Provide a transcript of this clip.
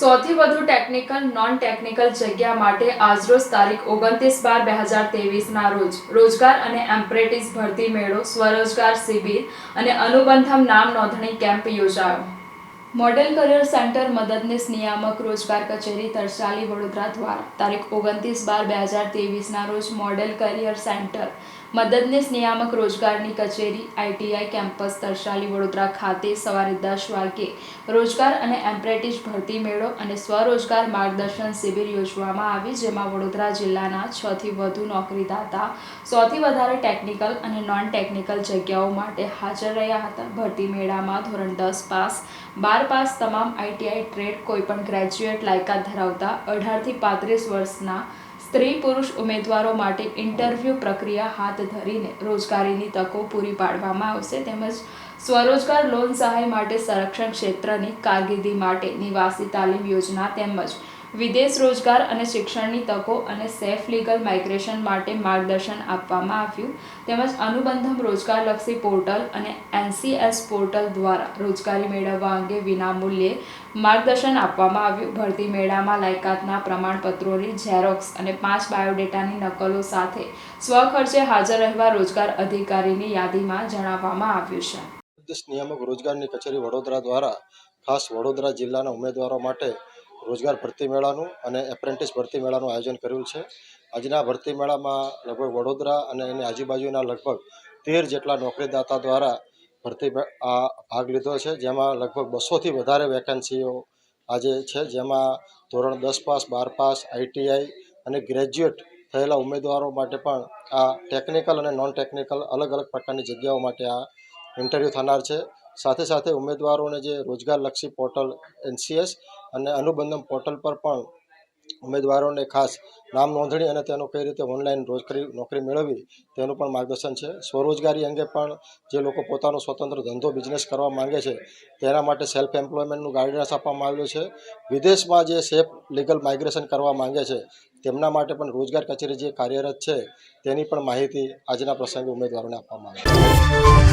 સૌથી વધુ technical non technical જગ્યા માટે આજરોજ તારીખ ઓગણત્રીસ બાર બે હજાર તેવીસના રોજ રોજગાર અને એમ્પ્રેટિસ ભરતી મેળો, સ્વરોજગાર શિબિર અને અનુબંધમ નામ નોંધણી કેમ્પ યોજાયો. મોડેલ કરિયર સેન્ટર મદદનીશ નિયામક રોજગાર કચેરી તરસાલી વડોદરા દ્વારા. તારીખ ઓગણત્રીસ બાર બે હજાર તેવીસના રોજ મોડેલ કરિયર સેન્ટર મદદનીશ નિયામક રોજગારની કચેરી આઈટીઆઈ કેમ્પસ તરસાલી વડોદરા ખાતે સવારે દસ વાગ્યે રોજગાર અને એમ્પ્રેટિસ ભરતી મેળો અને સ્વરોજગાર માર્ગદર્શન શિબિર યોજવામાં આવી, જેમાં વડોદરા જિલ્લાના છથી વધુ નોકરીદાતા સૌથી વધારે ટેકનિકલ અને નોન ટેકનિકલ જગ્યાઓ માટે હાજર રહ્યા હતા. ભરતી મેળામાં ધોરણ દસ પાસ, બાર પાસ તમામ આઈટીઆઈ ટ્રેડ કોઈપણ ગ્રેજ્યુએટ લાયકાત ધરાવતા અઢારથી પાંત્રીસ વર્ષના સ્ત્રી પુરુષ ઉમેદવારો માટે ઇન્ટરવ્યૂ પ્રક્રિયા હાથ ધરીને રોજગારીની તકો પૂરી પાડવામાં આવશે તેમજ સ્વરોજગાર લોન સહાય માટે સંરક્ષણ ક્ષેત્રની કારકિર્દી માટે નિવાસી તાલીમ યોજના તેમજ વિદેશ રોજગાર અને શિક્ષણની તકો અને સેફ લીગલ માઇગ્રેશન માટે માર્ગદર્શન આપવામાં આવ્યું. તેમજ અનુબંધમ રોજગારલક્ષી પોર્ટલ અને એનસીએસ પોર્ટલ દ્વારા રોજગારી મેળવવા અંગે વિનામૂલ્યે માર્ગદર્શન આપવામાં આવ્યું. ભરતી મેળામાં લાયકાતના પ્રમાણપત્રોની ઝેરોક્સ અને પાંચ બાયોડેટાની નકલો સાથે સ્વખર્ચે હાજર રહેવા રોજગાર અધિકારીની યાદીમાં જણાવવામાં આવ્યું છે. નિયામક રોજગારની કચેરી વડોદરા દ્વારા ખાસ વડોદરા જિલ્લાના ઉમેદવારો માટે રોજગાર ભરતી મેળાનું અને એપ્રેન્ટિસ ભરતી મેળાનું આયોજન કર્યું છે. આજના ભરતી મેળામાં લગભગ વડોદરા અને એની આજુબાજુના લગભગ તેર જેટલા નોકરીદાતા દ્વારા ભરતી આ ભાગ લીધો છે. જેમાં લગભગ બસોથી વધારે વેકેન્સીઓ આજે છે. જેમાં ધોરણ દસ પાસ, બાર પાસ આઈટીઆઈ અને ગ્રેજ્યુએટ થયેલા ઉમેદવારો માટે પણ આ ટેકનિકલ અને નોન ટેકનિકલ અલગ અલગ પ્રકારની જગ્યાઓ માટે આ ઇન્ટરવ્યૂ થનાર છે. સાથે સાથે ઉમેદવારોને જે રોજગારલક્ષી પોર્ટલ એનસીએસ અને અનુબંધમ પોર્ટલ પર પણ ઉમેદવારોને ખાસ નામ નોંધણી અને તેનો કઈ રીતે ઓનલાઈન રોજગારી નોકરી મેળવવી તેનું પણ માર્ગદર્શન છે. સ્વરોજગારી અંગે પણ જે લોકો પોતાનો સ્વતંત્ર ધંધો બિઝનેસ કરવા માંગે છે, તેના માટે સેલ્ફ એમ્પ્લોયમેન્ટનું ગાઈડન્સ આપવામાં આવ્યું છે. વિદેશમાં જે સેફ લીગલ માઇગ્રેશન કરવા માંગે છે, તેમના માટે પણ રોજગાર કચેરી જે કાર્યરત છે, તેની પણ માહિતી આજના પ્રસંગે ઉમેદવારોને આપવામાં આવી છે.